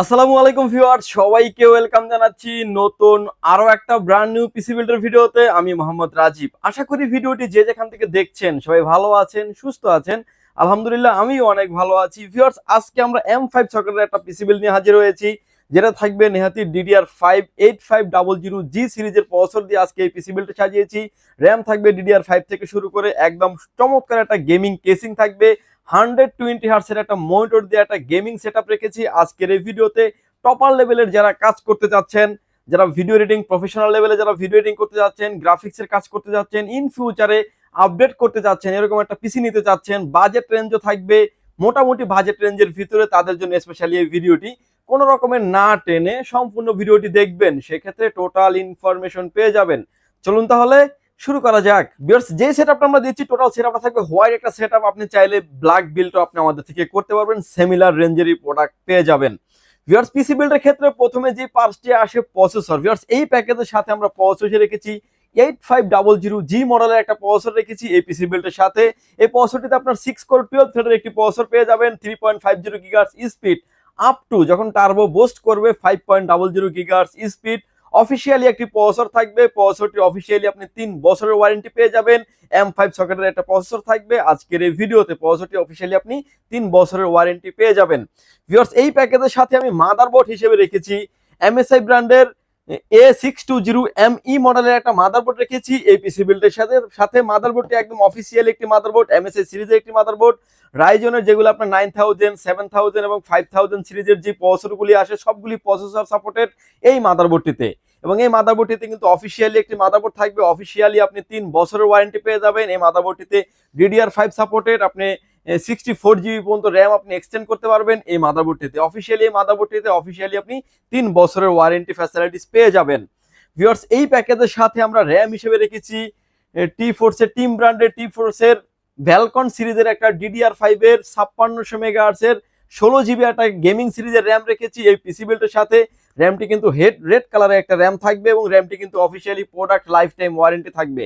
আসসালামু আলাইকুম ভিউয়ার্স, সবাইকে ওয়েলকাম জানাচ্ছি নতুন আরও একটা ব্র্যান্ড নিউ পিসি বিল্ডার ভিডিওতে। আমি মোহাম্মদ রাজীব। আশা করি ভিডিওটি যে যেখান থেকে দেখছেন সবাই ভালো আছেন, সুস্থ আছেন। আলহামদুলিল্লাহ, আমিও অনেক ভালো আছি। ভিউয়ার্স, আজকে আমরা এম ফাইভ সকেটের একটা পিসি বিল্ড নিয়ে হাজির হয়েছি, যেটা থাকবে নেহাতি DDR five eight five double zero G সিরিজের প্রসেসর দিয়ে আজকে এই পিসি বিল্ডটা সাজিয়েছি। র্যাম থাকবে ডিডিআর ফাইভ থেকে শুরু করে একদম চমৎকার একটা গেমিং কেসিং থাকবে। হান্ড্রেড টোয়েন্টি হার্সের একটা মনিটর দিয়ে একটা গেমিং সেট রেখেছি। আজকের এই ভিডিওতে টপার লেভেলের যারা কাজ করতে যাচ্ছেন যারা ভিডিও এডিটিং, প্রফেশনাল লেভেলে যারা ভিডিও এডিটিং করতে যাচ্ছেন গ্রাফিক্সের কাজ করতে যাচ্ছেন ইন ফিউচারে আপডেট করতে যাচ্ছেন এরকম একটা পিসি নিতে চাচ্ছেন বাজেট রেঞ্জও থাকবে, মোটামুটি বাজেট রেঞ্জের ভিতরে তাদের জন্য স্পেশালি এই ভিডিওটি। কোনো রকমের না টেনে সম্পূর্ণ ভিডিওটি দেখবেন, সেক্ষেত্রে টোটাল ইনফরমেশন পেয়ে যাবেন। চলুন তাহলে শুরু করা যাক। বিয়ার্স যে সেটআপটা আমরা দিচ্ছি টোটাল সেটআপটা থাকবে হোয়াইট একটা সেটআপ আপনি চাইলে ব্ল্যাক বিল্ডও আপনি আমাদের থেকে করতে পারবেন। সিমিলার রেঞ্জেরই প্রোডাক্ট পেয়ে যাবেন। ভিউয়ার্স পিসি বিল্ডের ক্ষেত্রে প্রথমে যে পার্টসটি আসে প্রসেসর ভিউয়ার্স এই প্যাকেজের সাথে আমরা প্রসেসর রেখেছি। Eight five double zero G মডেলের একটা প্রসেসর রেখেছি এই পিসি বিল্ডের সাথে। এই প্রসেসরটিতে আপনার সিক্স কোর টুয়েলভ থ্রেডের একটি প্রসেসর পেয়ে যাবেন three point five zero gigahertz speed up to যখন টার্বো বুস্ট করবে five point double zero gigahertz speed officially একটি প্রসেসর থাকবে। প্রসেসরটি অফিসিয়ালি আপনি তিন বছরের ওয়ারেন্টি পেয়ে যাবেন। এম ফাইভ সকেটের একটা প্রসেসর থাকবে। আজকের এই ভিডিওতে প্রসেসরটি অফিসিয়ালি আপনি তিন বছরের ওয়ারেন্টি পেয়ে যাবেন। ভিওর্স এই প্যাকেজের সাথে আমি মাদারবোর্ড হিসেবে রেখেছি। এমএসআই ব্র্যান্ডের A six two zero M E মডেলের একটা মাদারবোর্ড রেখেছি এই পিসি বিল্ডের সাথে সাথে মাদারবোর্ডটি একদম অফিসিয়াল একটি মাদারবোর্ড এমএসআই সিরিজের একটি মাদারবোর্ড রাইজনের যেগুলো আপনার নাইন থাউজেন্ড সেভেন থাউজেন্ড এবং ফাইভ থাউজেন্ড সিরিজের যে প্রসেসরগুলি আসে, সবগুলি প্রসেসর সাপোর্টেড এই মাদারবোর্ডটিতে এবং এই মাদারবোর্ডটিতে কিন্তু অফিসিয়ালি একটি মাদারবোর্ড থাকবে। অফিসিয়ালি আপনি তিন বছরের ওয়ারেন্টি পেয়ে যাবেন। এই মাদারবোর্ডটিতে ডিডিআর ফাইভ সাপোর্টেড আপনি সিক্সটি ফোর জিবি পর্যন্ত র্যাম আপনি এক্সটেন্ড করতে পারবেন এই মাদারবোর্ডটিতে অফিসিয়ালি এই মাদারবোর্ডটিতে অফিসিয়ালি আপনি তিন বছরের ওয়ারেন্টি ফ্যাসিলিটিস পেয়ে যাবেন। ভিউয়ার্স এই প্যাকেজের সাথে আমরা র্যাম হিসেবে রেখেছি টি ফোর্সের টিম ব্র্যান্ডের টি ফোর্সের ভ্যালকন সিরিজের একটা ডিডিআর ফাইভের ছাপ্পান্নশো মেগাহার্সের ষোলো জিবি একটা গেমিং সিরিজের র্যাম রেখেছি এই পিসি বিল্ডের সাথে। র্যামটি কিন্তু হেড রেড কালারের একটা র্যাম থাকবে এবং র্যামটি কিন্তু officially product lifetime warranty থাকবে।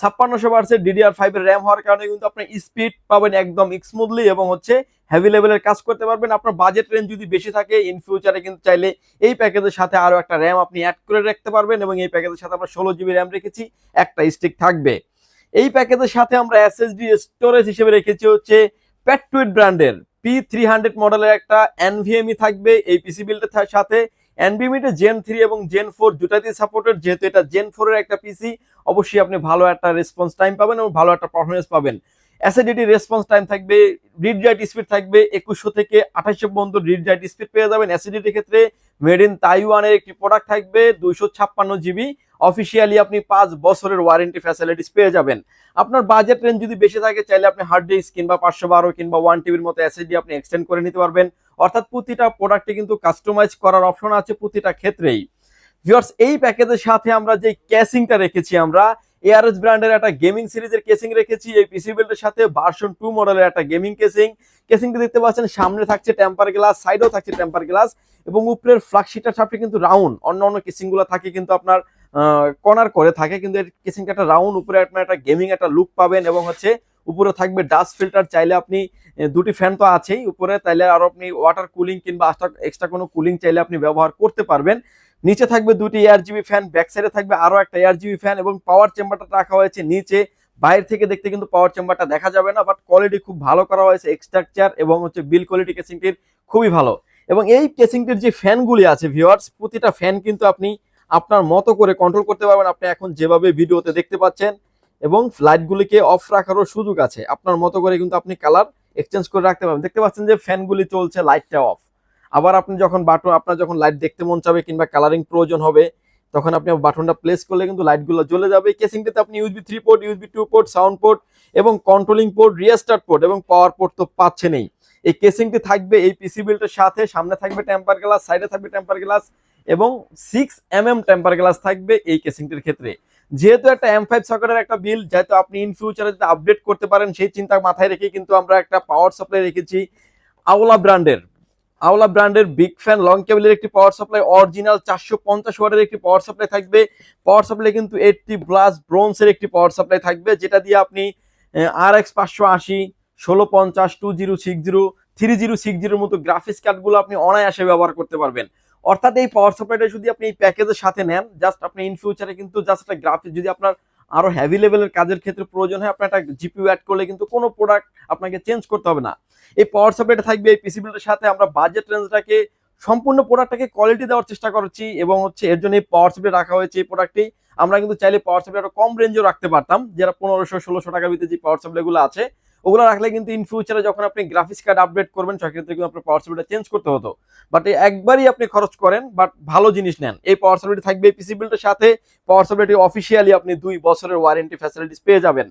ছাপ্পান্নশো বার্সের ডিডিআর ফাইভের র্যাম হওয়ার কারণে কিন্তু আপনার স্পিড পাবেন একদম স্মুথলি এবং হচ্ছে হেভি লেভেলের কাজ করতে পারবেন। আপনার বাজেট রেঞ্জ যদি বেশি থাকে ইন ফিউচারে কিন্তু চাইলে এই প্যাকেজের সাথে আরও একটা র্যাম আপনি অ্যাড করে রাখতে পারবেন এবং এই প্যাকেজের সাথে আমরা ষোলো জিবি র্যাম রেখেছি, একটা স্টিক থাকবে। এই প্যাকেজের সাথে আমরা এসএসডি স্টোরেজ হিসেবে রেখেছি হচ্ছে প্যাটুইট ব্র্যান্ডের পি থ্রি হান্ড্রেড মডেলের একটা এনভিএমই থাকবে, এই পিসি বিল্ডের সাথে। এনভিএমিটা জেন থ্রি এবং জেন ফোর দুটাতেই সাপোর্টেড যেহেতু এটা জেন ফোরের একটা পিসি অবশ্যই আপনি ভালো একটা রেসপন্স টাইম পাবেন এবং ভালো একটা পারফরমেন্স পাবেন। অ্যাসিডিটি রেসপন্স টাইম থাকবে রিড রাইট স্পিড থাকবে, একুশশো থেকে আঠাশশো পর্যন্ত রিড রাইট স্পিড পেয়ে যাবেন। অ্যাসিডিটির ক্ষেত্রে মেড ইন তাইওয়ানের একটি প্রোডাক্ট থাকবে, দুইশো ছাপ্পান্ন জিবি অফিসিয়ালি আপনি পাঁচ বছরের ওয়ারেন্টি ফ্যাসিলিটিস পেয়ে যাবেন। আপনার বাজেট রেঞ্জ যদি বেশি থাকে, চাইলে আপনি হার্ড ডিস্ক কিংবা পাঁচশো বারো কিংবা ওয়ান টিভির মতো অ্যাসিডি আপনি এক্সটেন্ড করে নিতে পারবেন। অর্থাৎ প্রতিটা প্রোডাক্টে কিন্তু কাস্টমাইজ করার অপশন আছে প্রতিটা ক্ষেত্রেই। ভিউয়ার্স এই প্যাকেজের সাথে আমরা যে ক্যাসিংটা রেখেছি আমরা এআরএস ব্র্যান্ডের একটা গেমিং সিরিজের কেসিং রেখেছি, এই পিসি বিল্ডের সাথে ভার্সন টু মডেলের একটা গেমিং কেসিং কেসিংটা দেখতে পাচ্ছেন, সামনে থাকছে টেম্পার গ্লাস সাইডেও থাকছে টেম্পার গ্লাস এবং উপরের ফ্লাগশিটার সাপে কিন্তু রাউন্ড অন্য অন্য কেসিংগুলো থাকে কিন্তু আপনার কর্নার করে থাকে, কিন্তু এর কেসিংটা একটা রাউন্ড উপরে আপনার একটা গেমিং একটা লুক পাবেন এবং হচ্ছে উপরে থাকবে ডাস্ট ফিল্টার চাইলে আপনি দুটি ফ্যান তো আছেই উপরে, তাইলে আরও আপনি ওয়াটার কুলিং কিংবা এক্সট্রা কোনো কুলিং চাইলে আপনি ব্যবহার করতে পারবেন। নিচে থাকবে দুটি এয়ার জিবি ফ্যান ব্যাক সাইডে থাকবে আরও একটা এয়ার জিবি ফ্যান এবং পাওয়ার চেম্বারটা রাখা হয়েছে নিচে। বাইরে থেকে দেখতে কিন্তু পাওয়ার চেম্বারটা দেখা যাবে না বাট কোয়ালিটি খুব ভালো করা হয়েছে এক্সট্রাকচার এবং হচ্ছে বিল কোয়ালিটি কেসিংটির খুবই ভালো। এবং এই কেসিংটির যে ফ্যানগুলি আছে ভিওয়ার্স প্রতিটা ফ্যান কিন্তু আপনি আপনার মতো করে কন্ট্রোল করতে পারবেন। আপনি এখন যেভাবে ভিডিওতে দেখতে পাচ্ছেন এবং লাইটগুলিকে অফ রাখারও সুযোগ আছে। আপনার মতো করে কিন্তু আপনি কালার এক্সচেঞ্জ করে রাখতে পারবেন। দেখতে পাচ্ছেন যে ফ্যানগুলি চলছে লাইটটা অফ আবার আপনি যখন বাটন আপনার যখন লাইট দেখতে মন চাবে কিংবা কালারিং প্রয়োজন হবে, তখন আপনি বাটনটা প্লেস করলে কিন্তু লাইটগুলো জ্বলে যাবে। কেসিংটাতে আপনি USB three port USB two port sound port এবং কন্ট্রোলিং পোর্ট রিয়াস্টার্ট পোর্ট এবং পাওয়ার পোর্ট তো পাচ্ছে পাচ্ছেনই। এই কেসিংটি থাকবে এই পিসি বিল্ডের সাথে, সামনে থাকবে টেম্পার গ্লাস সাইডে থাকবে টেম্পার গ্লাস এবং six M M temper glass থাকবে এই কেসিংটির ক্ষেত্রে। যেহেতু একটা এম ফাইভ সকেটের একটা বিল যেহেতু আপনি ইন ফিউচারে যদি আপডেট করতে পারেন, সেই চিন্তা মাথায় রেখে কিন্তু আমরা একটা পাওয়ার সাপ্লাই রেখেছি আওলা ব্র্যান্ডের আওলা ব্র্যান্ডের বিগ ফ্যান লং কেবলের একটি পাওয়ার সাপ্লাই অরিজিনাল চারশো পঞ্চাশ ওয়াটের একটি পাওয়ার সাপ্লাই থাকবে। পাওয়ার সাপ্লাই কিন্তু এইটটি প্লাস ব্রোন্সের একটি পাওয়ার সাপ্লাই থাকবে, যেটা দিয়ে আপনি আর এক্স পাঁচশো আশি, ষোলো পঞ্চাশ two zero six zero three zero six জিরোর মতো গ্রাফিক্স কার্ডগুলো আপনি অনায়াসে ব্যবহার করতে পারবেন। অর্থাৎ এই পাওয়ার সাপ্লাইটা যদি আপনি এই প্যাকেজের সাথে নেন জাস্ট আপনি ইন ফিউচারে কিন্তু জাস্ট একটা গ্রাফিক্স যদি আপনার আরও হেভি লেভেলের কাজের ক্ষেত্রে প্রয়োজন হয়, আপনার একটা জিপিউ অ্যাড করলে কিন্তু কোনো প্রোডাক্ট আপনাকে চেঞ্জ করতে হবে না। এই পাওয়ার সাপ্লাইটা থাকবে এই পিসিবিলিটির সাথে, আমরা বাজেট রেঞ্জটাকে সম্পূর্ণ প্রোডাক্টটাকে কোয়ালিটি দেওয়ার চেষ্টা করছি এবং হচ্ছে এর জন্য এই পাওয়ার সাপ্লাই রাখা হয়েছে এই প্রোডাক্টটি আমরা কিন্তু চাইলে পাওয়ার সাপ্লাই আরও কম রেঞ্জেও রাখতে পারতাম যারা পনেরোশো, ষোলোশো টাকার ভিতরে যে পাওয়ার সাপ্লাইগুলো আছে ওগুলো রাখলে কিন্তু ইন ফিউচারে যখন আপনি গ্রাফিক্স কার্ড আপডেট করবেন, সেক্ষেত্রে কিন্তু আপনার পাওয়ার সাপ্লাইটা চেঞ্জ করতে হতো। বাট একবারই আপনি খরচ করেন বাট ভালো জিনিস নেন। এই পাওয়ার সাপ্লাইটি থাকবে এই পিসি বিলটার সাথে পাওয়ার সাপ্লাইটি অফিসিয়ালি আপনি দুই বছরের ওয়ারেন্টি ফ্যাসিলিটিস পেয়ে যাবেন।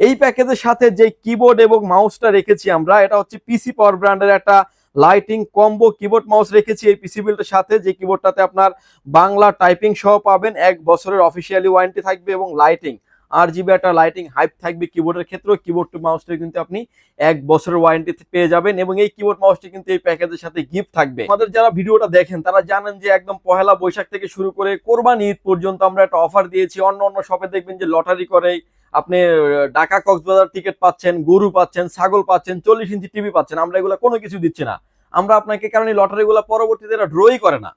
এই প্যাকেজের সাথে যে কিবোর্ড এবং মাউসটা রেখেছি আমরা, এটা হচ্ছে পিসি পাওয়ার ব্র্যান্ডের একটা লাইটিং কম্বো কিবোর্ড মাউস রেখেছি এই পিসি বিলটার সাথে। যে কিবোর্ডটাতে আপনার বাংলা টাইপিং সহ পাবেন, এক বছরের অফিসিয়ালি ওয়ারেন্টি থাকবে এবং লাইটিং আর জিবি একটা লাইটিং হাইপ থাকবে কিবোর্ডের ক্ষেত্রেও কিবোর্ড টু মাউসটা কিন্তু আপনি এক বছরের ওয়ারেন্টি পেয়ে যাবেন এবং এই কিবোর্ড মাউসটি কিন্তু এই প্যাকেজের সাথে গিফট থাকবে। আমাদের যারা ভিডিওটা দেখেন, তারা জানেন যে একদম পহেলা বৈশাখ থেকে শুরু করে কোরবানি ঈদ পর্যন্ত আমরা একটা অফার দিয়েছি। অন্য অন্য শপে দেখবেন যে লটারি করে আপনি ঢাকা কক্সবাজার টিকিট পাচ্ছেন, গরু পাচ্ছেন, ছাগল পাচ্ছেন, চল্লিশ ইঞ্চি টিভি পাচ্ছেন। আমরা এগুলো কোনো কিছু দিচ্ছি না। আমরা আপনাকে কারণ এই লটারিগুলো পরবর্তীতে ড্রই করে না।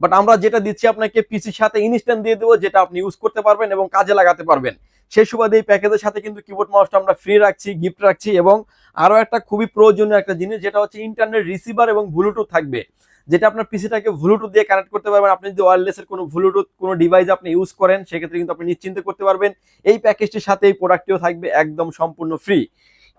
বাট আমরা যেটা দিচ্ছি আপনাকে পিসির সাথে ইনস্ট্যান্ট দিয়ে দেবো, যেটা আপনি ইউজ করতে পারবেন এবং কাজে লাগাতে পারবেন। সেই সুবাদে এই প্যাকেজের সাথে কিন্তু কিবোর্ড মাউসটা আমরা ফ্রি রাখছি গিফট রাখছি এবং আরও একটা খুবই প্রয়োজনীয় একটা জিনিস, যেটা হচ্ছে ইন্টারনেট রিসিভার এবং ব্লুটুথ থাকবে। যেটা আপনার পিসিটাকে ব্লুটুথ দিয়ে কানেক্ট করতে পারবেন। আপনি যদি ওয়্যারলেসের কোনো ব্লুটুথ কোনো ডিভাইস আপনি ইউজ করেন, সেক্ষেত্রে কিন্তু আপনি নিশ্চিন্তে করতে পারবেন। এই প্যাকেজটির সাথে এই প্রোডাক্টটিও থাকবে একদম সম্পূর্ণ ফ্রি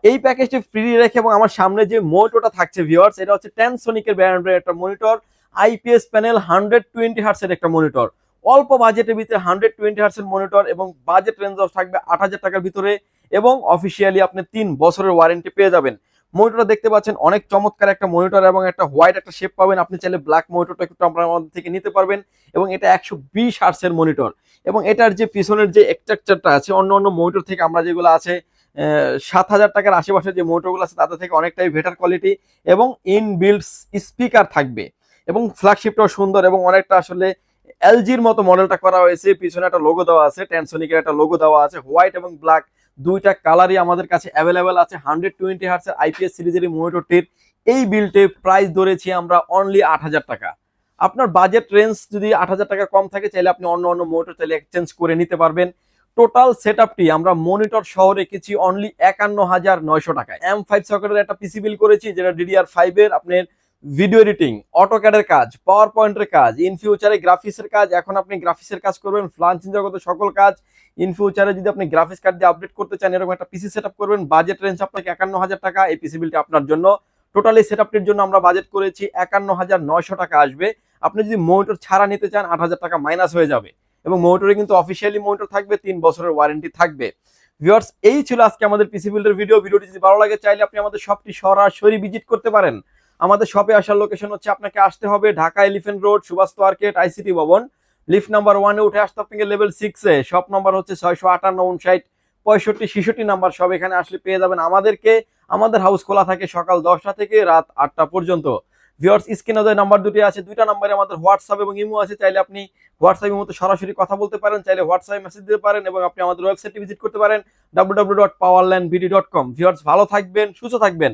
এই প্যাকেজটি ফ্রি রেখে এবং আমার সামনে যে মোটরটা থাকছে ভিওয়ার্স এটা হচ্ছে ট্যানসোনিকের ব্র্যান্ডের একটা monitor IPS panel hundred twenty হার্টসের একটা মনিটর। অল্প বাজেটের ভিতরে হান্ড্রেড টোয়েন্টি হার্টসের মনিটর এবং বাজেট রেঞ্জ থাকবে আট হাজার টাকার ভিতরে এবং অফিসিয়ালি আপনি তিন বছরের ওয়ারেন্টি পেয়ে যাবেন। মনিটর দেখতে পাচ্ছেন, অনেক চমৎকার একটা মনিটর এবং একটা হোয়াইট একটা শেপ পাবেন। আপনি চাইলে ব্ল্যাক মনিটরটা একটু আপনার মধ্যে থেকে নিতে পারবেন এবং এটা একশো বিশ হার্টসের মনিটর। এবং এটার যে পিছনের যে স্ট্রাকচারটা আছে, অন্য অন্য মনিটর থেকে আমরা যেগুলো আছে সাত হাজার টাকার আশেপাশে যে মনিটরগুলো আছে, তাদের থেকে অনেকটাই বেটার কোয়ালিটি এবং ইন বিল্ডস স্পিকার থাকবে। এবং ফ্ল্যাগশিপটাও সুন্দর এবং অনেকটা আসলে এলজির মতো মডেলটা করা হয়েছে। পিছনে একটা লোগো দেওয়া আছে ট্যানসোনিকের একটা লোগো দেওয়া আছে হোয়াইট এবং ব্ল্যাক দুইটা কালারই আমাদের কাছে অ্যাভেলেবেল আছে। হান্ড্রেড টোয়েন্টি হার্টসের আইপিএস সিরিজের মনিটরটির এই বিলটে প্রাইস ধরেছি আমরা অনলি আট হাজার টাকা। আপনার বাজেট রেঞ্জ যদি আট হাজার টাকা কম থাকে, চাইলে আপনি অন্য অন্য মনিটর চাইলে এক্সচেঞ্জ করে নিতে পারবেন। টোটাল সেট আমরা মনিটর সহ রেখেছি অনলি একান্ন হাজার নয়শো টাকায়। এম ফাইভ সকেটের একটা পিসি বিল করেছি, যেটা ডিডিআর ফাইভের আপনার ভিডিও এডিটিং অটোক্যাডের কাজ পাওয়ার পয়েন্টের কাজ ইন ফিউচারে গ্রাফিক্সের কাজ, এখন আপনি গ্রাফিক্সের কাজ করবেন ফ্লান্সিং জগতে সকল কাজ ইন ফিউচারে যদি আপনি গ্রাফিক্স কার্ড দিয়ে আপডেট করতে চান, এরকম একটা পিসি সেট করবেন বাজেট রেঞ্জ আপনাকে একান্ন হাজার টাকা এই পিসি বিলটা আপনার জন্য। টোটালি সেট আপটির জন্য আমরা বাজেট করেছি একান্ন হাজার নয়শো টাকা আসবে। আপনি যদি মনিটর ছাড়া নিতে চান আট হাজার টাকা মাইনাস হয়ে যাবে। এবং মনিটরে কিন্তু অফিসিয়ালি মনিটর থাকবে, তিন বছরের ওয়ারেন্টি থাকবে। ভিউয়ার্স এই ছিল আজকে আমাদের পিসি বিল্ডের ভিডিও ভিডিওটি যদি ভালো লাগে, চাইলে আপনি আমাদের শপটি সরাসরি ভিজিট করতে পারেন। আমাদের শপে আসার লোকেশন হচ্ছে আপনাকে আসতে হবে Dhaka elephant road Subhash market ICT ভবন। লিফট নাম্বার ওয়ানে উঠে আসতে আপনাকে লেভেল সিক্সে শপ নাম্বার হচ্ছে ছয়শো আটান্ন উনষাট, পঁয়ষট্টি, ছেষট্টি নাম্বার সব এখানে আসলে পেয়ে যাবেন আমাদেরকে। আমাদের হাউস খোলা থাকে সকাল দশটা থেকে রাত আটটা পর্যন্ত। ভিওর্স স্ক্রিনে যে নাম্বার দুটি আছে, দুইটা নাম্বারে আমাদের হোয়াটসঅ্যাপ এবং ইমো আছে। চাইলে আপনি হোয়াটসঅ্যাপ ইমোতে সরাসরি কথা বলতে পারেন, চাইলে হোয়াটসঅ্যাপে মেসেজ দিতে পারেন এবং আপনি আমাদের ওয়েবসাইটে ভিজিট করতে পারেন। W dot Powerland BD dot com viewers ভালো থাকবেন, সুস্থ থাকবেন।